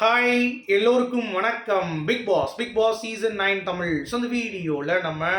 Hi எல்லோருக்கும் வணக்கம். Bigg Boss Bigg Boss season nine Tamil so இந்த வீடியோவில் நம்ம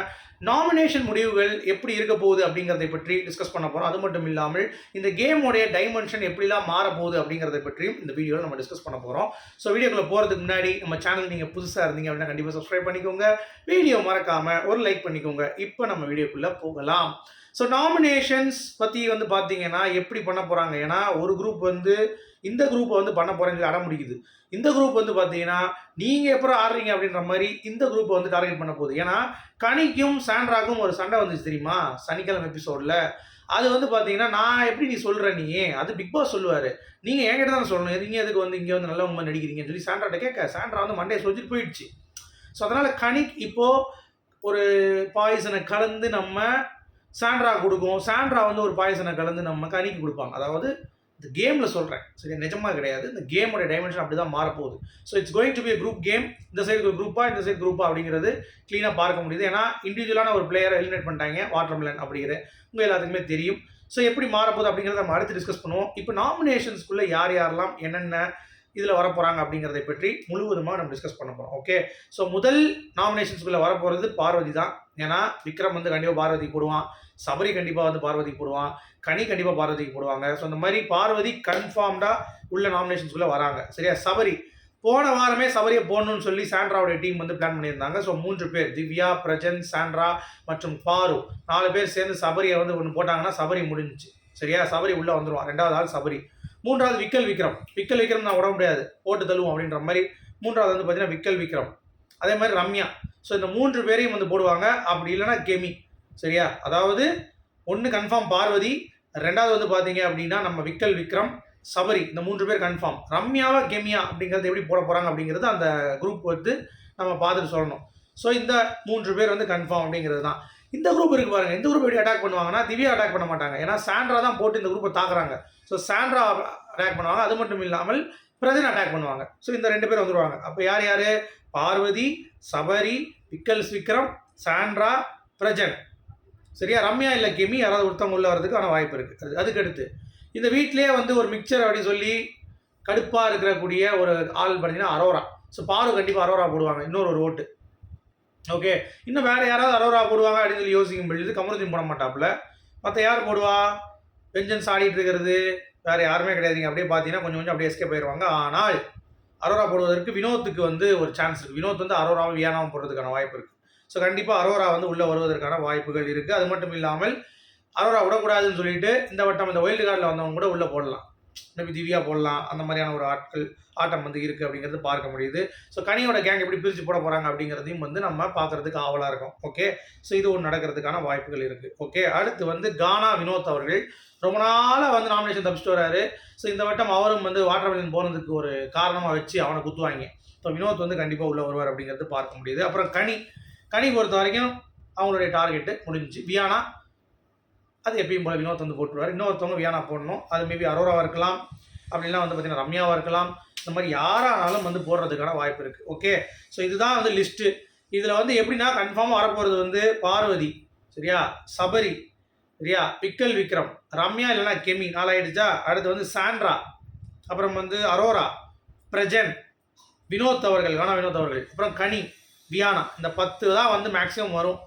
நாமினேஷன் முடிவுகள் எப்படி இருக்க போகுது அப்படிங்கிறதை பற்றி டிஸ்கஸ் பண்ண போகிறோம் அது மட்டும் இல்லாமல் இந்த கேமோடைய டைமென்ஷன் எப்படிலாம் மாற போகுது அப்படிங்கிறத பற்றியும் இந்த வீடியோவில் நம்ம டிஸ்கஸ் பண்ண போகிறோம் ஸோ வீடியோக்குள்ளே போகிறதுக்கு முன்னாடி நம்ம சேனல் நீங்கள் புதுசாக இருந்தீங்க அப்படின்னா கண்டிப்பாக சப்ஸ்கிரைப் பண்ணிக்கோங்க. வீடியோ மறக்காமல் ஒரு லைக் பண்ணிக்கோங்க. இப்போ நம்ம வீடியோக்குள்ளே போகலாம். ஸோ நாமினேஷன்ஸ் பற்றி வந்து பார்த்தீங்கன்னா எப்படி பண்ண போகிறாங்க ஏன்னா ஒரு குரூப் வந்து இந்த குரூப்பை வந்து பண்ண போகிறேன்னு சொல்லி அடம் முடிக்குது இந்த குரூப் வந்து பார்த்தீங்கன்னா நீங்கள் எப்போ ஆடுறீங்க அப்படின்ற மாதிரி இந்த குரூப்பை வந்து டார்கெட் பண்ண போகுது. ஏன்னா கனிக்கும் சாண்ட்ராக்கும் ஒரு சண்டை வந்துச்சு தெரியுமா? சனிக்கிழமை எபிசோடில் அது வந்து பார்த்தீங்கன்னா நான் எப்படி நீ சொல்கிற நீ? அது பிக் பாஸ் சொல்லுவார். நீங்கள் என்கிட்ட தான் சொல்லணும். நீங்கள் எதுக்கு வந்து இங்கே வந்து நல்ல உண்மை நடிக்கிறீங்கன்னு சொல்லி சாண்ட்ராட்ட கேட்க. சாண்ட்ரா வந்து மண்டையை சொல்லிட்டு போயிடுச்சு. ஸோ அதனால் கனிக் இப்போது ஒரு பாய்சனை கலந்து நம்ம சாண்ட்ரா கொடுக்கும். சாண்ட்ரா வந்து ஒரு பாய்சனை கலந்து நம்ம கனிக்கு கொடுப்பாங்க. அதாவது இந்த கேமில் சொல்கிறேன் சரி நிஜமாக கிடையாது. இந்த கேமோட டைமென்ஷன் அப்படி தான் மாறப்போகுது so it's going to be group game இந்த சைடு குரூப்பா இந்த சைடு குரூப்பா அப்படிங்கிறது க்ளீனாக பார்க்க முடியுது. ஏன்னா இண்டிவிஜுவலான ஒரு பிளேயரை எலிமினேட் பண்ணிட்டாங்க வாட்டர் மிலன் அப்படிங்கிற. உங்கள் எல்லாத்துக்குமே தெரியும். ஸோ எப்படி மாறப்போகுது அப்படிங்கிறத நம்ம அடுத்து டிஸ்கஸ் பண்ணுவோம். இப்போ நாமினேஷன்ஸ்குள்ளே யார் யாரெல்லாம் என்னென்ன இதில் வரப்போகிறாங்க அப்படிங்கிறதை பற்றி முழுவதுமாக நம்ம டிஸ்கஸ் பண்ண போகிறோம் ஓகே ஸோ முதல் நாமினேஷன்ஸ்குள்ளே வரப்போகிறது பார்வதி தான். ஏன்னா விக்ரம் வந்து கண்டிப்பாக பார்வதி போடுவான். சபரி கண்டிப்பாக வந்து பார்வதி போடுவான். கனி கண்டிப்பாக பார்வதிக்கு போடுவாங்க. ஸோ இந்த மாதிரி பார்வதி கன்ஃபார்ம்டாக உள்ள நாமினேஷன்ஸ்குள்ளே வராங்க. சரியா? சபரி. போன வாரமே சபரியை போடணும்னு சொல்லி சாண்ட்ராவுடைய டீம் வந்து பிளான் பண்ணியிருந்தாங்க. ஸோ மூன்று பேர் திவ்யா பிரஜன் சாண்ட்ரா மற்றும் பாரு. நாலு பேர் சேர்ந்து சபரியை வந்து ஒன்று போட்டாங்கன்னா சபரி முடிஞ்சுச்சு. சரியா? சபரி உள்ளே வந்துடுவான் ரெண்டாவது ஆள் சபரி. மூன்றாவது விக்கல் விக்ரம். விக்கல் விக்ரம் நான் விட முடியாது. போட்டு தள்ளுவோம் அப்படின்ற மாதிரி. மூன்றாவது வந்து பார்த்தீங்கன்னா விக்கல் விக்ரம். அதே மாதிரி ரம்யா. ஸோ இந்த மூன்று பேரையும் வந்து போடுவாங்க. அப்படி இல்லைன்னா கெமி. சரியா? அதாவது ஒன்று கன்ஃபார்ம் பார்வதி ரெண்டாவது வந்து பார்த்தீங்க அப்படின்னா நம்ம விக்கல் விக்ரம் சபரி இந்த மூன்று பேர் கன்ஃபார்ம் ரம்யாவா கெமியா அப்படிங்கிறது எப்படி போட போகிறாங்க அப்படிங்கிறது அந்த குரூப் வந்து நம்ம பார்த்துட்டு சொல்லணும். ஸோ இந்த மூன்று பேர் வந்து கன்ஃபார்ம் அப்படிங்கிறது தான். இந்த குரூப் இருக்கு பாருங்க. இந்த குரூப் எப்படி அட்டாக் பண்ணுவாங்கன்னா திவ்யா அட்டாக் பண்ண மாட்டாங்க. ஏன்னா சாண்ட்ரா தான் போட்டு இந்த குரூப்பை தாக்குறாங்க. ஸோ சாண்ட்ரா அட்டாக் பண்ணுவாங்க. அது மட்டும் இல்லாமல் பிரஜன் அட்டாக் பண்ணுவாங்க. ஸோ இந்த ரெண்டு பேர் வந்துடுவாங்க அப்போ யார் யார்? பார்வதி சபரி விக்கல்ஸ் விக்ரம் சாண்ட்ரா பிரஜன். சரியா? ரம்யா இல்லை கெமி யாராவது ஒருத்தவங்க உள்ள வரதுக்கான வாய்ப்பு இருக்குது அது அதுக்கு அடுத்து. இந்த வீட்டிலேயே வந்து ஒரு மிக்சர் அப்படின்னு சொல்லி கடுப்பாக இருக்கக்கூடிய ஒரு ஆள் பார்த்தீங்கன்னா அரோரா. ஸோ பாரு கண்டிப்பாக அரோரா போடுவாங்க. இன்னொரு ஒரு ஓட்டு. ஓகே இன்னும் வேறு யாராவது அரோரா போடுவாங்க அப்படின்னு சொல்லி யோசிக்கும் பொழுது கமருதீன் போட மாட்டாப்புல. மற்ற யார் போடுவா? வெஞ்சன்ஸ் ஆடிட்டு இருக்கிறது. வேறு யாருமே கிடையாதுங்க அப்படியே பார்த்தீங்கன்னா கொஞ்சம் கொஞ்சம் அப்படியே எஸ்கே போயிடுவாங்க ஆனால் அரோரா போடுவதற்கு வினோத்துக்கு வந்து ஒரு சான்ஸ் இருக்குது வினோத் வந்து அரோராவும் வியானாவும் போடுறதுக்கான வாய்ப்பு இருக்குது ஸோ கண்டிப்பாக அரோரா வந்து உள்ளே வருவதற்கான வாய்ப்புகள் இருக்குது அது மட்டும் இல்லாமல் அரோரா விடக்கூடாதுன்னு சொல்லிட்டு இந்த வட்டம் இந்த ஒயில்டு கார்டில் வந்தவங்க கூட உள்ளே போடலாம். மேபி திவ்யா போடலாம். அந்த மாதிரியான ஒரு ஆட்கள் ஆட்டம் வந்து இருக்குது அப்படிங்கிறது பார்க்க முடியுது. ஸோ கனியோட கேங் எப்படி பிரித்து போட போகிறாங்க அப்படிங்கிறதையும் வந்து நம்ம பார்க்குறதுக்கு ஆவலாக இருக்கும். ஓகே ஸோ இது ஒன்று நடக்கிறதுக்கான வாய்ப்புகள் இருக்குது ஓகே அடுத்து வந்து கானா வினோத் அவர்கள். ரொம்ப நாளாக வந்து நாமினேஷன் தப்பிச்சுட்டு வராரு. ஸோ இந்த வட்டம் அவரும் வந்து வாட்டர் மெலன் போனதுக்கு ஒரு காரணமாக வச்சு அவனை குத்துவாங்க. ஸோ வினோத் வந்து கண்டிப்பாக உள்ளே வருவார் அப்படிங்கிறது பார்க்க முடியுது. அப்புறம் கனி. கனி பொறுத்த வரைக்கும் அவங்களுடைய டார்கெட்டு முடிஞ்சு வியானா அது எப்பயும் போல வினோத் வந்து போட்டுருவார். இன்னொருத்தவங்க வியானா போடணும். அது மேபி அரோராவாக இருக்கலாம். அப்படின்லாம் வந்து பார்த்தீங்கன்னா ரம்யாவாக இருக்கலாம். இந்த மாதிரி யாரானாலும் வந்து போடுறதுக்கான வாய்ப்பு இருக்குது ஓகே ஸோ இதுதான் வந்து லிஸ்ட்டு இதில் வந்து எப்படின்னா கன்ஃபார்மாக வரப்போகிறது வந்து பார்வதி. சரியா? சபரி. சரியா? பிக்கல் விக்ரம். ரம்யா இல்லைனா கெமி. நாலாயிடுச்சா அடுத்து வந்து சாண்ட்ரா. அப்புறம் வந்து அரோரா. பிரஜன். வினோத் அவர்கள். கானா வினோத் அவர்கள். அப்புறம் கனி. வியானா. இந்த பத்து தான் வந்து மேக்ஸிமம் வரும்.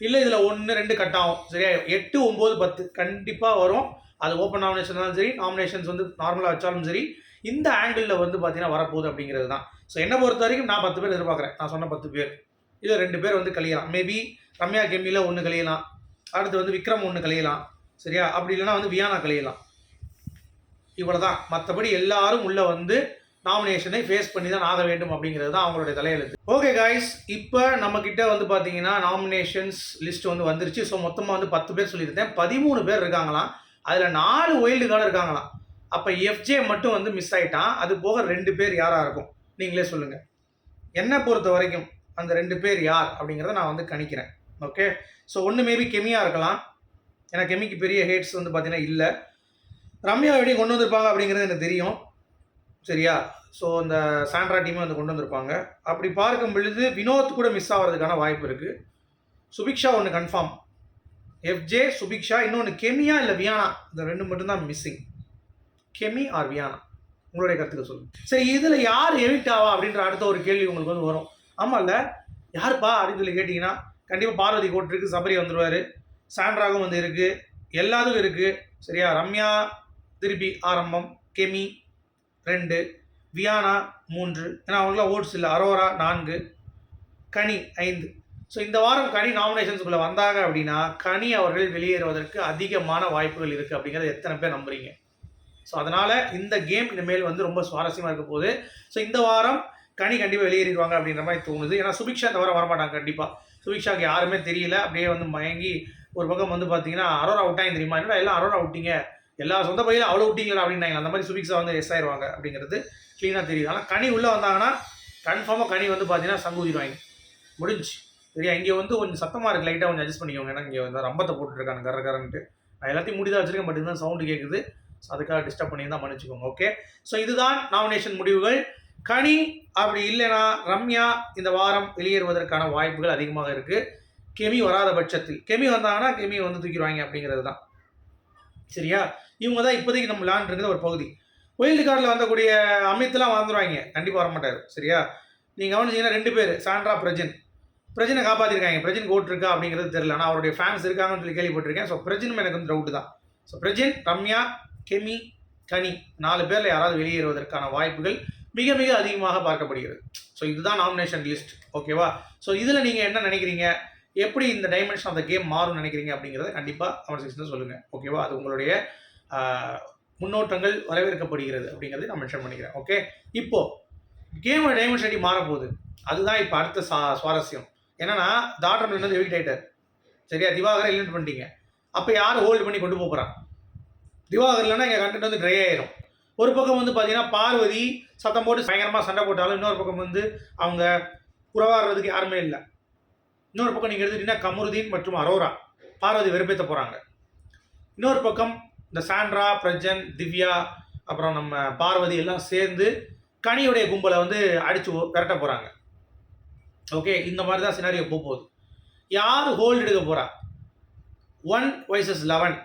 இல்லை இதில் ஒன்று ரெண்டு கட் ஆகும். சரியா? எட்டு ஒம்பது பத்து கண்டிப்பாக வரும். அது ஓப்பன் நாமினேஷன் சரி நாமினேஷன்ஸ் வந்து நார்மலாக வச்சாலும் சரி இந்த ஆங்கிளில் வந்து பார்த்தீங்கன்னா வரப்போகுது அப்படிங்கிறது தான். ஸோ என்னை பொறுத்த வரைக்கும் நான் பத்து பேர் எதிர்பார்க்குறேன். நான் சொன்ன பத்து பேர். இதில் ரெண்டு பேர் வந்து கழியலாம். மேபி ரம்யா கெம்மியில் ஒன்று கழியலாம். அடுத்து வந்து விக்ரம் ஒன்று கழியலாம். சரியா? அப்படி இல்லைன்னா வந்து வியானா கழியலாம். இவ்வளோ தான் மற்றபடி எல்லாரும் உள்ளே வந்து நாமினேஷனை ஃபேஸ் பண்ணி தான் ஆக வேண்டும் அப்படிங்கிறது தான் அவங்களுடைய தலையெழுத்து. ஓகே காய்ஸ் இப்போ நம்மக்கிட்ட வந்து பார்த்தீங்கன்னா நாமினேஷன்ஸ் லிஸ்ட் வந்து வந்துருச்சு. ஸோ மொத்தமாக வந்து பத்து பேர் சொல்லியிருந்தேன் பதிமூணு பேர் இருக்காங்களாம். அதில் நாலு ஒயில்டு கார்டு இருக்காங்களாம். அப்போ எஃப்ஜே மட்டும் வந்து மிஸ் ஆயிட்டான். அது போக ரெண்டு பேர் யாராக இருக்கும்? நீங்களே சொல்லுங்கள் என்னை பொறுத்த வரைக்கும் அந்த ரெண்டு பேர் யார் அப்படிங்கிறத நான் வந்து கணிக்கிறேன். ஓகே ஸோ ஒன்று மேபி கெமியாக இருக்கலாம். ஏன்னா கெமிக்கு பெரிய ஹேட்ஸ் வந்து பார்த்தீங்கன்னா இல்லை. ரம்யா எப்படி கொண்டு வந்திருப்பாங்க அப்படிங்கிறது எனக்கு தெரியும். சரியா? ஸோ அந்த சாண்ட்ரா டீமே வந்து கொண்டு வந்திருப்பாங்க. அப்படி பார்க்கும் பொழுது வினோத் கூட மிஸ் ஆகிறதுக்கான வாய்ப்பு இருக்குது சுபிக்ஷா ஒன்று கன்ஃபார்ம் எஃப்ஜே சுபிக்ஷா இன்னொன்று கெமியா இல்லை வியானா? இந்த ரெண்டு மட்டும்தான் மிஸ்ஸிங் கெமி ஆர் வியானா? உங்களுடைய கருத்துக்கள் சொல்லுங்கள் சரி இதில் யார் எவிட் ஆவா அப்படின்ற அடுத்த ஒரு கேள்வி உங்களுக்கு வந்து வரும். ஆமாம்ல யாருப்பா அப்படின்னு சொல்லி கேட்டிங்கன்னா கண்டிப்பாக பார்வதி கோட் இருக்குது சபரி வந்துடுவார் சாண்ட்ராகும் வந்து இருக்குது எல்லாத்துக்கும் இருக்குது சரியா? ரம்யா திருப்பி ஆரம்பம் கெமி ரெண்டு வியானா மூன்று ஏன்னா அவங்களுக்குலாம் ஓட்ஸ் இல்லை. அரோரா நான்கு கனி ஐந்து. ஸோ இந்த வாரம் கனி நாமினேஷன்ஸ்குள்ளே வந்தாங்க அப்படின்னா கனி அவர்கள் வெளியேறுவதற்கு அதிகமான வாய்ப்புகள் இருக்குது அப்படிங்கிறத எத்தனை பேர் நம்புறீங்க? ஸோ அதனால் இந்த கேம் இனிமேல் வந்து ரொம்ப சுவாரஸ்யமாக இருக்க போகுது. ஸோ இந்த வாரம் கனி கண்டிப்பாக வெளியேறிடுவாங்க அப்படின்ற மாதிரி தோணுது. ஏன்னா சுபிக்ஷா இந்த வாரம் வரமாட்டாங்க கண்டிப்பாக சுபிக்ஷாக்கு யாருமே தெரியல. அப்படியே வந்து மயங்கி ஒரு பக்கம் வந்து பார்த்தீங்கன்னா அரோரா அவுட்டாங்க தெரியுமா? என்னடா எல்லாம் அரோரா அவுட்டிங்க? எல்லா சொந்த பையிலும் அவ்வளோ விட்டீங்களா அப்படின்னாங்க அந்த மாதிரி சுபிக்ஷா வந்து எஸ் ஆயிடுவாங்க அப்படிங்கிறது க்ளீனாக தெரியுது. ஆனால் கனி உள்ளே வந்தாங்கன்னா கன்ஃபார்மாக கனி வந்து பார்த்தீங்கன்னா சங்கூதிடுவாங்க. முடிஞ்சு சரியா? இங்கே வந்து கொஞ்சம் சத்தமாக இருக்குது லைட்டாக கொஞ்சம் அட்ஜஸ்ட் பண்ணிக்கோங்க. ஏன்னா இங்கே வந்து ரம்பத்தை போட்டுருக்காங்க கர கரன்ட்டு நான் எல்லாத்தையும் முடிதான் வச்சிருக்கேன். பட் இதுதான் சவுண்டு கேட்குது ஸோ அதுக்காக டிஸ்டர்ப் பண்ணி தான் மன்னிச்சுக்கோங்க. ஓகே ஸோ இதுதான் நாமினேஷன் முடிவுகள். கனி அப்படி இல்லைனா ரம்யா இந்த வாரம் வெளியேறுவதற்கான வாய்ப்புகள் அதிகமாக இருக்குது கெமி வராத பட்சத்தில். கெமி வந்தாங்கன்னா கெமி வந்து தூக்கிடுவாங்க அப்படிங்கிறது தான். சரியா? இவங்க தான் இப்போதைக்கு நம்ம லேண்ட் இருக்கிற ஒரு பகுதி. ஒயில்டு கார்டில் வந்தக்கூடிய அமித்லாம் வந்துடுவாங்க கண்டிப்பாக வர மாட்டார் சரியா? நீங்கள் கவனிச்சிங்கன்னா ரெண்டு பேர் சாண்ட்ரா பிரஜன். பிரஜனை காப்பாற்றிருக்காங்க பிரஜன் கோட் இருக்கா அப்படிங்கிறது தெரியல. ஆனால் அவருடைய ஃபேன்ஸ் இருக்காங்கன்னு சொல்லி கேள்விப்பட்டிருக்கேன். ஸோ பிரஜனும் எனக்கு வந்து டவுட்டு தான். ஸோ பிரஜன் ரம்யா கெமி கனி நாலு பேரில் யாராவது வெளியேறுவதற்கான வாய்ப்புகள் மிக மிக அதிகமாக பார்க்கப்படுகிறது. ஸோ இதுதான் நாமினேஷன் லிஸ்ட் ஓகேவா ஸோ இதில் நீங்கள் என்ன நினைக்கிறீங்க? எப்படி இந்த டைமென்ஷன் ஆஃப் த கேம் மாறும் நினைக்கிறீங்க அப்படிங்கிறத கண்டிப்பாக கமெண்ட் செக்ஷனில் சொல்லுங்கள் ஓகேவா அது உங்களுடைய முன்னோட்டங்கள் வரவேற்கப்படுகிறது அப்படிங்கிறத நான் மென்ஷன் பண்ணிக்கிறேன். ஓகே இப்போது கேமோட டைமென்ஷன் எப்படி மாறப்போகுது? அதுதான் இப்போ அடுத்த சா சுவாரஸ்யம். என்னன்னா தாட்ரம் வந்து எவிக்ட் ஆகிட்டார் சரியா? திவாகரை எலிமினேட் பண்ணிட்டீங்க. அப்போ யார் ஹோல்டு பண்ணி கொண்டு போகிறான் திவாகர் இல்லைன்னா எங்கள் கண்டென்ட் வந்து ட்ரை ஆயிரும். ஒரு பக்கம் வந்து பார்த்தீங்கன்னா பார்வதி சத்தம் போட்டு பயங்கரமாக சண்டை போட்டாலும் இன்னொரு பக்கம் வந்து அவங்க உறவாடுறதுக்கு யாருமே இல்லை. இன்னொரு பக்கம் நீங்கள் எடுத்துக்கிட்டீங்கன்னா கமருதீன் மற்றும் அரோரா. பார்வதி வெறுப்பேற்ற போகிறாங்க இன்னொரு பக்கம் இந்த சாண்ட்ரா பிரஜன் திவ்யா அப்புறம் நம்ம பார்வதி எல்லாம் சேர்ந்து கனியுடைய கும்பலை வந்து அடித்து விரட்ட போகிறாங்க ஓகே இந்த மாதிரி தான் சினாரியோ போக போகுது. யார் ஹோல்டு எடுக்க போகிறா ஒன் வைசஸ் லெவன்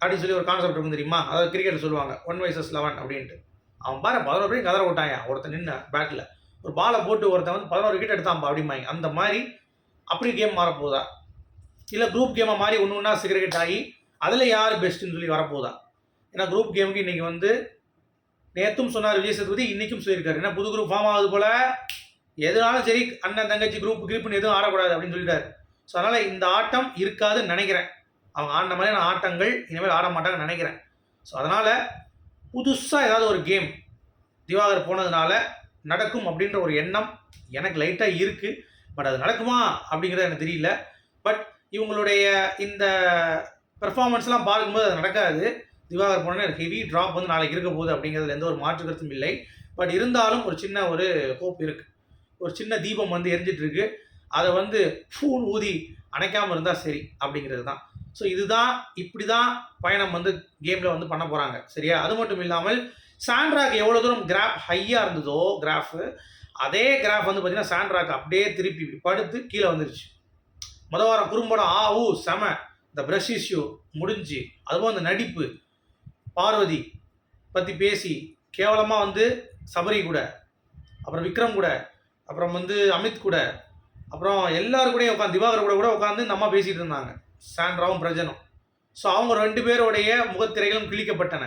அப்படின்னு சொல்லி ஒரு கான்செப்ட் இருக்கும் தெரியுமா? அதாவது கிரிக்கெட் சொல்லுவாங்க ஒன் வைசஸ் லெவன் அப்படின்ட்டு. அவன் பாரு பதினோரு பேரும் கதற விட்டாங்க ஒருத்தன் நின்று பேட்டில் ஒரு பாலை போட்டு ஒருத்தன் வந்து பதினோரு விக்கெட் எடுத்தான்பா அப்படிம்பாங்க. அந்த மாதிரி அப்படி கேம் மாறப்போகுதா? இல்லை குரூப் கேமை மாதிரி ஒன்று ஒன்றா சிகரெட் ஆகி அதில் யார் பெஸ்ட்டுன்னு சொல்லி வரப்போதா ஏன்னா குரூப் கேமுக்கு இன்றைக்கி வந்து நேற்றும் சொன்னார் விஜய் சதுபதி இன்றைக்கும் சொல்லியிருக்காரு. ஏன்னா புது குரூப் ஃபார்ம் ஆகுது போல் எதுனாலும் சரி அண்ணன் தங்கச்சி குரூப் குரூப்னு எதுவும் ஆடக்கூடாது அப்படின்னு சொல்லிட்டாரு. ஸோ அதனால் இந்த ஆட்டம் இருக்காதுன்னு நினைக்கிறேன். அவங்க ஆடின மாதிரியான ஆட்டங்கள் இனிமேல் ஆட மாட்டாங்கன்னு நினைக்கிறேன். ஸோ அதனால் புதுசாக ஏதாவது ஒரு கேம் திவாகர் போனதுனால நடக்கும் அப்படின்ற ஒரு எண்ணம் எனக்கு லைட்டாக இருக்குது பட் அது நடக்குமா அப்படிங்கிறது எனக்கு தெரியல. பட் இவங்களுடைய இந்த பெர்ஃபார்மன்ஸ்லாம் பார்க்கும்போது அது நடக்காது. திவாகர் போனோன்னே எனக்கு ஹெவி ட்ராப் வந்து நாளைக்கு இருக்க போகுது அப்படிங்கிறதுல எந்த ஒரு மாற்று கருத்தும் இல்லை. பட் இருந்தாலும் ஒரு சின்ன ஒரு ஹோப் இருக்குது ஒரு சின்ன தீபம் வந்து எரிஞ்சிட்டு இருக்கு. அதை வந்து ஃபூன் ஊதி அணைக்காமல் இருந்தால் சரி அப்படிங்கிறது தான். ஸோ இதுதான் இப்படி தான் பயணம் வந்து கேமில் வந்து பண்ண போகிறாங்க சரியா? அது மட்டும் இல்லாமல் சாண்ட்ராக் எவ்வளோ தூரம் கிராஃப் ஹையாக இருந்ததோ கிராஃபு அதே கிராஃப் வந்து பார்த்தீங்கன்னா சாண்ட்ராக் அப்படியே திருப்பி படுத்து கீழே வந்துருச்சு. மொதல் வாரம் குறும்படம் ஆ ஊ செம. இந்த ப்ரஷ் இஷ்யூ முடிஞ்சு. அதுவும் அந்த நடிப்பு பார்வதி பற்றி பேசி கேவலமாக வந்து சபரி கூட அப்புறம் விக்ரம் கூட அப்புறம் வந்து அமித் கூட அப்புறம் எல்லாரும் கூடயும் உட்காந்து திவாகர் கூட கூட உட்காந்து நம்ம பேசிகிட்டு இருந்தாங்க. சாண்ட்ராவும் பிரஜனும். ஸோ அவங்க ரெண்டு பேருடைய முகத்திரைகளும் கிழிக்கப்பட்டன.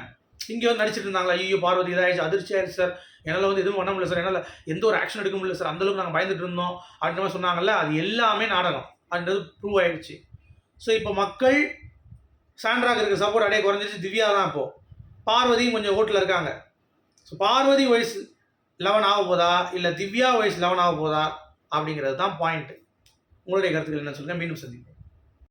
இங்கே வந்து நடிச்சிட்டு இருந்தாங்களா? ஐயோ பார்வதி இதாகிடுச்சு அதிர்ச்சி ஆயிடுச்சு சார். என்னால் வந்து எதுவும் பண்ண முடியல சார். என்னால் எந்த ஒரு ஆக்ஷன் எடுக்க முடியல சார். அந்தளவுக்கு நாங்கள் பயந்துட்டு இருந்தோம். அப்படின்ற மாதிரி சொன்னாங்கல்ல அது எல்லாமே நாடகம். அப்படின்றது ப்ரூவ் ஆயிடுச்சு. ஸோ இப்போ மக்கள் சாண்ட்ராக்கு இருக்க சப்போர்ட் அப்படியே குறைஞ்சிச்சு திவ்யா தான் இப்போது பார்வதியும் கொஞ்சம் ஓட்டில் இருக்காங்க. ஸோ பார்வதி வயசு லெவன் ஆக போதா? இல்லை திவ்யா வயசு லெவன் ஆக போதா? அப்படிங்கிறது தான் பாயிண்ட்டு உங்களுடைய கருத்துக்கள் என்ன சொல்லுங்கள் மீண்டும் சந்திப்போம்.